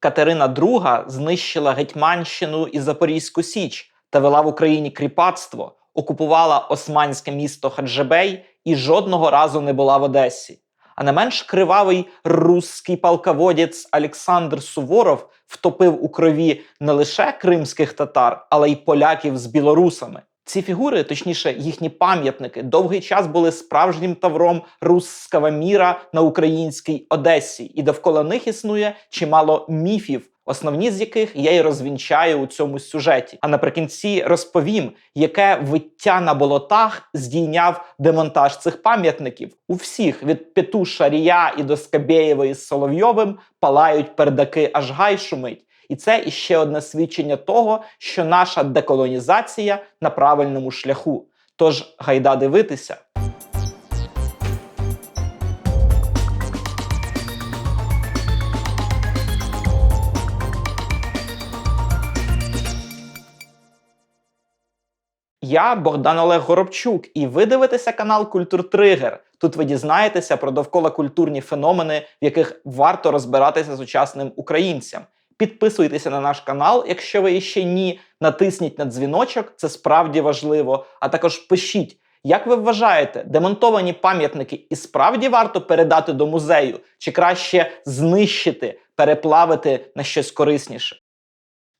Катерина II знищила Гетьманщину і Запорізьку Січ та вела в Україні кріпацтво, окупувала османське місто Хаджибей і жодного разу не була в Одесі. А не менш кривавий русський полководець Олександр Суворов втопив у крові не лише кримських татар, але й поляків з білорусами. Ці фігури, точніше, їхні пам'ятники, довгий час були справжнім тавром русского міра на українській Одесі, і довкола них існує чимало міфів, основні з яких я й розвінчаю у цьому сюжеті. А наприкінці розповім, яке виття на болотах здійняв демонтаж цих пам'ятників. У всіх від Пету Шарія і до Скабєєвої з Соловйовим палають пердаки, аж гай шумить. І це іще одне свідчення того, що наша деколонізація на правильному шляху. Тож гайда дивитися. Я Богдан Олег Горобчук, і ви дивитеся канал Культур Тригер. Тут ви дізнаєтеся про довкола культурні феномени, в яких варто розбиратися сучасним українцям. Підписуйтеся на наш канал, якщо ви ще ні. Натисніть на дзвіночок, це справді важливо. А також пишіть, як ви вважаєте, демонтовані пам'ятники і справді варто передати до музею, чи краще знищити, переплавити на щось корисніше?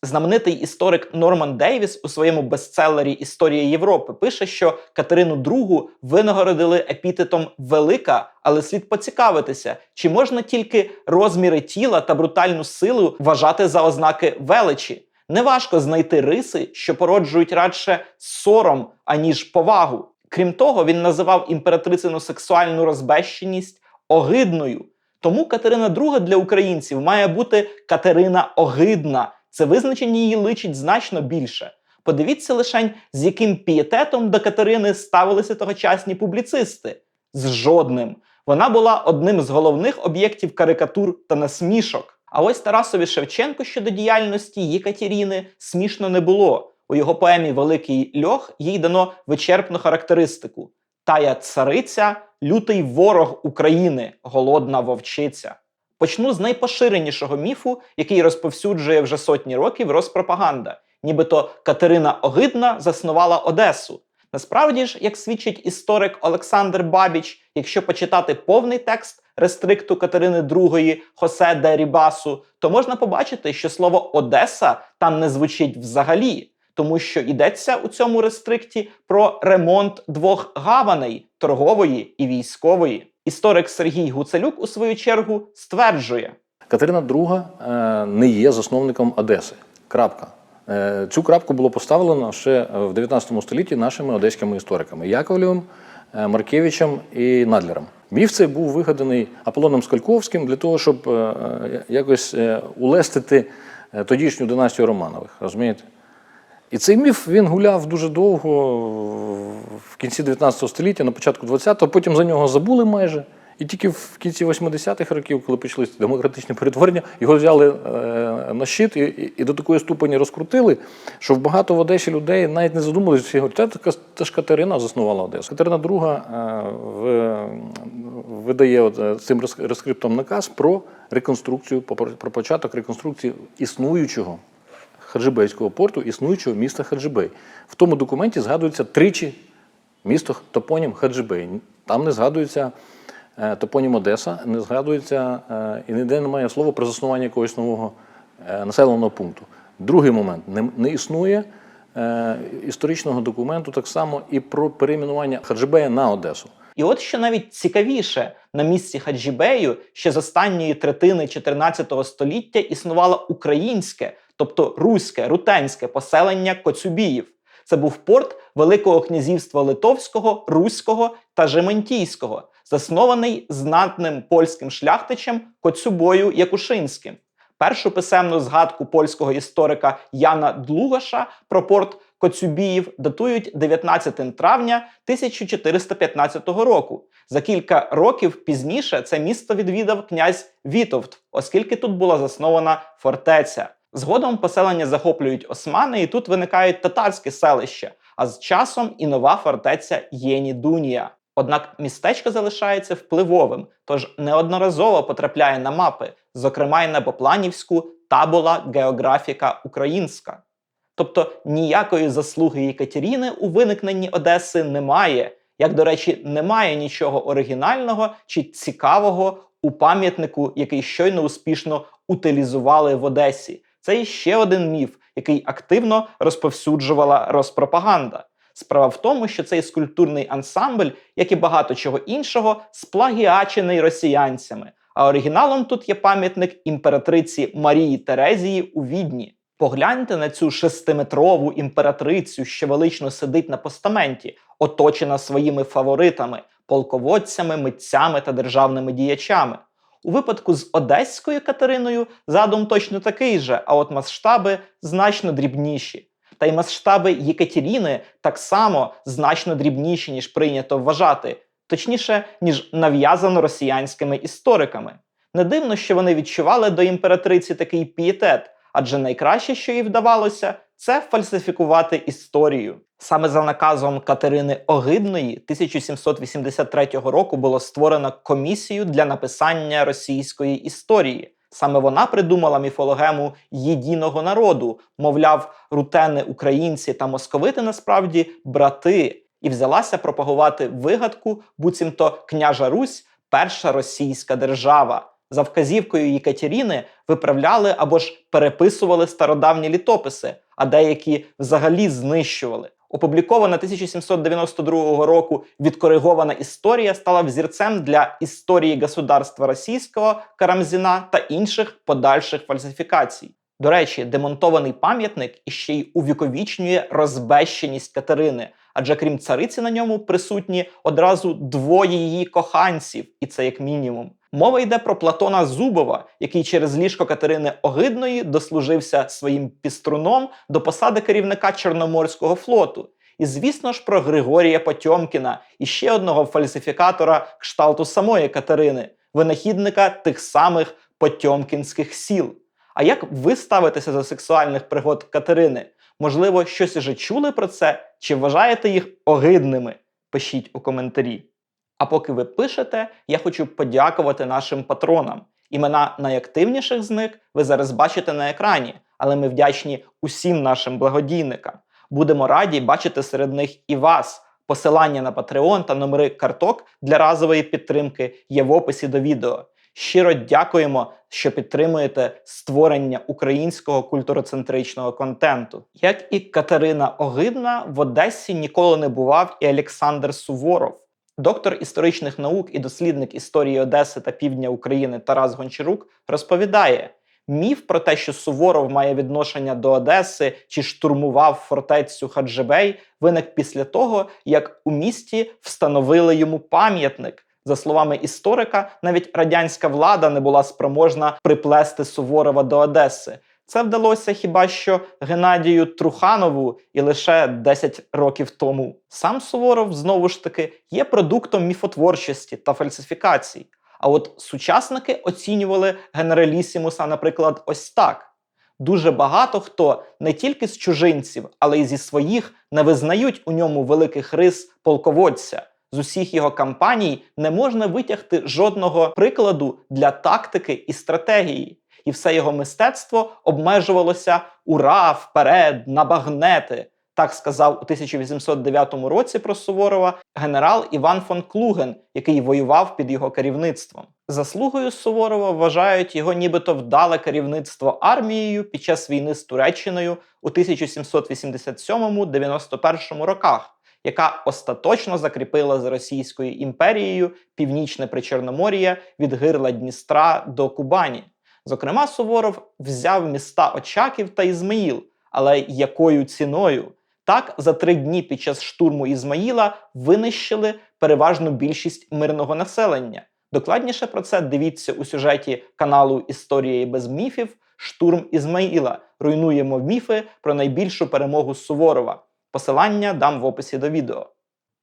Знаменитий історик Норман Дейвіс у своєму бестселері Історія Європи пише, що Катерину II винагородили епітетом велика, але слід поцікавитися, чи можна тільки розміри тіла та брутальну силу вважати за ознаки величі. Неважко знайти риси, що породжують радше сором, аніж повагу. Крім того, він називав імператрицину сексуальну розбещеність огидною. Тому Катерина II для українців має бути Катерина Огидна. Це визначення її личить значно більше. Подивіться лишень, з яким пієтетом до Катерини ставилися тогочасні публіцисти. З жодним. Вона була одним з головних об'єктів карикатур та насмішок. А ось Тарасові Шевченку щодо діяльності Єкатеріни смішно не було. У його поемі Великий льох їй дано вичерпну характеристику: тая цариця, лютий ворог України, голодна вовчиця. Почну з найпоширенішого міфу, який розповсюджує вже сотні років Роспропаганда. Нібито Катерина Огидна заснувала Одесу. Насправді ж, як свідчить історик Олександр Бабіч, якщо почитати повний текст рестрикту Катерини II Хосе де Рібасу, то можна побачити, що слово Одеса там не звучить взагалі, тому що йдеться у цьому рестрикті про ремонт двох гаваней торгової і військової. Історик Сергій Гуцелюк у свою чергу стверджує, Катерина II е, не є засновником Одеси. Крапка. Е, Цю крапку було поставлено ще в 19 столітті нашими одеськими істориками Яковлєвим, е, Маркевичем і Надлером. Міф цей був вигаданий Аполлоном Скальковським для того, щоб якось улестити тодішню династію Романових. Розумієте? І цей міф він гуляв дуже довго в кінці 19 століття, на початку 20-го, потім за нього забули майже. І тільки в кінці 80-х років, коли почалися демократичні перетворення, його взяли е, на щит і, і, до такої ступені розкрутили, що в багато в Одесі людей навіть не задумалися, всі говорять, «Та така та ж Катерина заснувала Одесу. Катерина II е, видає от, е, цим роз- розкриптом наказ про реконструкцію, про початок реконструкції існуючого Хаджибейського порту, існуючого міста Хаджибей. В тому документі згадується тричі місто топонім Хаджибей. Там не згадується е, топонім Одеса, не згадується е, і ніде немає слова про заснування якогось нового е, населеного пункту. Другий момент не, існує історичного документу так само і про перейменування Хаджибея на Одесу. І от що навіть цікавіше, на місці Хаджібею ще з останньої третини 14 століття існувало українське, тобто руське, рутенське поселення Коцюбіїв. Це був порт Великого князівства Литовського, Руського та Жементійського, заснований знатним польським шляхтичем Коцюбою Якушинським. Першу писемну згадку польського історика Яна Длугаша про порт Коцюбіїв датують 19 травня 1415 року. За кілька років пізніше це місто відвідав князь Вітовт, оскільки тут була заснована фортеця. Згодом поселення захоплюють османи, і тут виникають татарські селища, а з часом і нова фортеця Єні-Дунія. Однак містечко залишається впливовим, тож неодноразово потрапляє на мапи, зокрема й на Попланівську табула географіка українська. Тобто ніякої заслуги Єкатеріни у виникненні Одеси немає. Як, до речі, немає нічого оригінального чи цікавого у пам'ятнику, який щойно успішно утилізували в Одесі. Це іще один міф, який активно розповсюджувала розпропаганда. Справа в тому, що цей скульптурний ансамбль, як і багато чого іншого, сплагіачений росіянцями. А оригіналом тут є пам'ятник імператриці Марії Терезії у Відні. Погляньте на цю шестиметрову імператрицю, що велично сидить на постаменті, оточена своїми фаворитами, полководцями, митцями та державними діячами. У випадку з Одеською Катериною задум точно такий же, а от масштаби значно дрібніші. Та й масштаби Єкатеріни так само значно дрібніші, ніж прийнято вважати, точніше, ніж нав'язано росіянськими істориками. Не дивно, що вони відчували до імператриці такий пієтет, адже найкраще, що їй вдавалося, це фальсифікувати історію. Саме за наказом Катерини Огидної 1783 року було створено комісію для написання російської історії. Саме вона придумала міфологему єдиного народу, мовляв, рутени українці та московити насправді брати, і взялася пропагувати вигадку, буцімто княжа Русь перша російська держава. За вказівкою Єкатеріни виправляли або ж переписували стародавні літописи, а деякі взагалі знищували. Опублікована 1792 року відкоригована історія стала взірцем для історії государства російського Карамзіна та інших подальших фальсифікацій. До речі, демонтований пам'ятник іще й увіковічнює розбещеність Катерини, адже крім цариці на ньому присутні одразу двоє її коханців, і це як мінімум. Мова йде про Платона Зубова, який через ліжко Катерини Огидної дослужився своїм піструном до посади керівника Чорноморського флоту. І, звісно ж, про Григорія Потьомкіна і ще одного фальсифікатора кшталту самої Катерини, винахідника тих самих Потьомкінських сіл. А як ви ставитеся до сексуальних пригод Катерини? Можливо, щось уже чули про це, чи вважаєте їх огидними? Пишіть у коментарі. А поки ви пишете, я хочу подякувати нашим патронам. Імена найактивніших з них ви зараз бачите на екрані, але ми вдячні усім нашим благодійникам. Будемо раді бачити серед них і вас. Посилання на Patreon та номери карток для разової підтримки є в описі до відео. Щиро дякуємо, що підтримуєте створення українського культуроцентричного контенту. Як і Катерина Огидна, в Одесі ніколи не бував і Олександр Суворов. Доктор історичних наук і дослідник історії Одеси та півдня України Тарас Гончарук розповідає: міф про те, що Суворов має відношення до Одеси чи штурмував фортецю Хаджибей, виник після того, як у місті встановили йому пам'ятник. За словами історика, навіть радянська влада не була спроможна приплести Суворова до Одеси. Це вдалося хіба що Геннадію Труханову і лише 10 років тому. Сам Суворов знову ж таки є продуктом міфотворчості та фальсифікацій. А от сучасники оцінювали генералісімуса, наприклад, ось так. Дуже багато хто не тільки з чужинців, але й зі своїх не визнають у ньому великих рис полководця. З усіх його кампаній не можна витягти жодного прикладу для тактики і стратегії. І все його мистецтво обмежувалося ура, вперед, на багнети. Так сказав у 1809 році про Суворова генерал Іван фон Клуген, який воював під його керівництвом. Заслугою Суворова вважають його нібито вдале керівництво армією під час війни з Туреччиною у 1787-91 роках, яка остаточно закріпила за Російською імперією північне Причорномор'я від гирла Дністра до Кубані. Зокрема, Суворов взяв міста Очаків та Ізмаїл, але якою ціною? Так, за три дні під час штурму Ізмаїла винищили переважну більшість мирного населення. Докладніше про це дивіться у сюжеті каналу Історія без міфів Штурм Ізмаїла. Руйнуємо міфи про найбільшу перемогу Суворова. Посилання дам в описі до відео.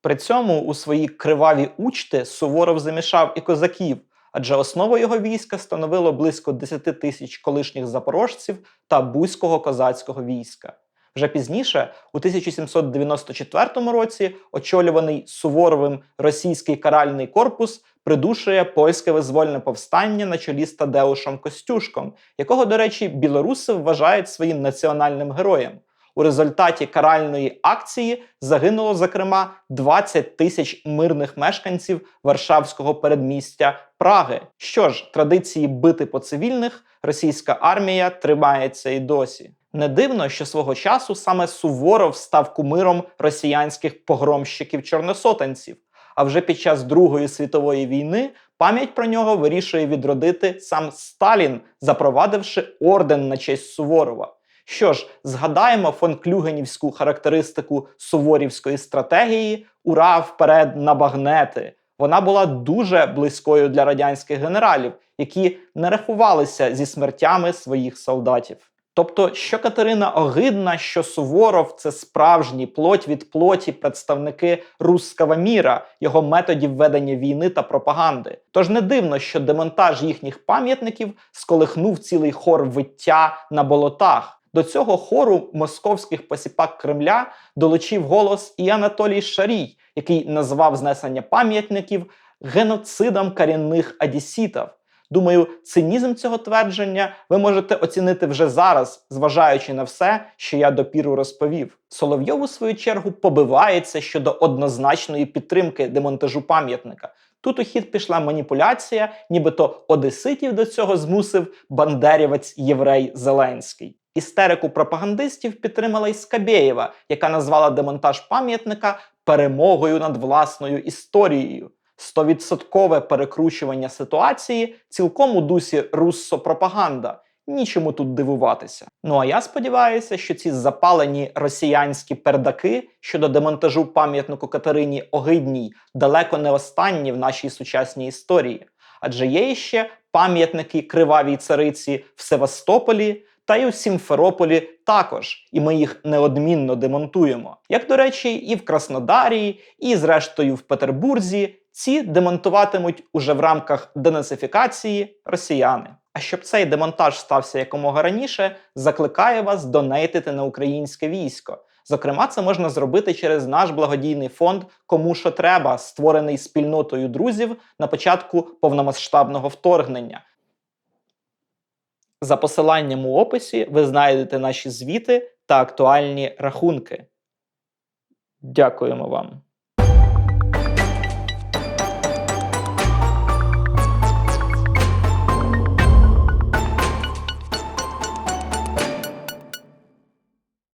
При цьому у свої криваві учти Суворов замішав і козаків, адже основу його війська становило близько 10 тисяч колишніх запорожців та бузького козацького війська. Вже пізніше, у 1794 році, очолюваний Суворовим російський каральний корпус придушує польське визвольне повстання на чолі з Тадеушем Костюшком, якого, до речі, білоруси вважають своїм національним героєм. У результаті каральної акції загинуло, зокрема, 20 тисяч мирних мешканців Варшавського передмістя Праги. Що ж, традиції бити по цивільних російська армія тримається і досі. Не дивно, що свого часу саме Суворов став кумиром росіянських погромщиків-чорносотенців. А вже під час Другої світової війни пам'ять про нього вирішує відродити сам Сталін, запровадивши орден на честь Суворова. Що ж, згадаємо фон Клюгенівську характеристику суворівської стратегії Ура вперед на багнети. Вона була дуже близькою для радянських генералів, які не рахувалися зі смертями своїх солдатів. Тобто, що Катерина огидна, що Суворов це справжні плоть від плоті представники руского міра, його методів ведення війни та пропаганди. Тож не дивно, що демонтаж їхніх пам'ятників сколихнув цілий хор виття на болотах. До цього хору московських посіпак Кремля долучив голос і Анатолій Шарій, який назвав знесення пам'ятників геноцидом корінних одесітів. Думаю, цинізм цього твердження ви можете оцінити вже зараз, зважаючи на все, що я допіру розповів. Соловйов, у свою чергу, побивається щодо однозначної підтримки демонтажу пам'ятника. Тут у хід пішла маніпуляція, нібито одеситів до цього змусив бандерівець єврей Зеленський. Істерику пропагандистів підтримала й Скабєєва, яка назвала демонтаж пам'ятника перемогою над власною історією. Стовідсоткове перекручування ситуації цілком у дусі руссо-пропаганда. Нічому тут дивуватися. Ну а я сподіваюся, що ці запалені росіянські пердаки щодо демонтажу пам'ятнику Катерині Огидній далеко не останні в нашій сучасній історії. Адже є ще пам'ятники кривавій цариці в Севастополі та й у Сімферополі також, і ми їх неодмінно демонтуємо. Як до речі, і в Краснодарі, і зрештою в Петербурзі ці демонтуватимуть уже в рамках денацифікації росіяни. А щоб цей демонтаж стався якомога раніше, закликаю вас донейтити на українське військо. Зокрема, це можна зробити через наш благодійний фонд Кому що треба, створений спільнотою друзів на початку повномасштабного вторгнення. За посиланням у описі ви знайдете наші звіти та актуальні рахунки. Дякуємо вам.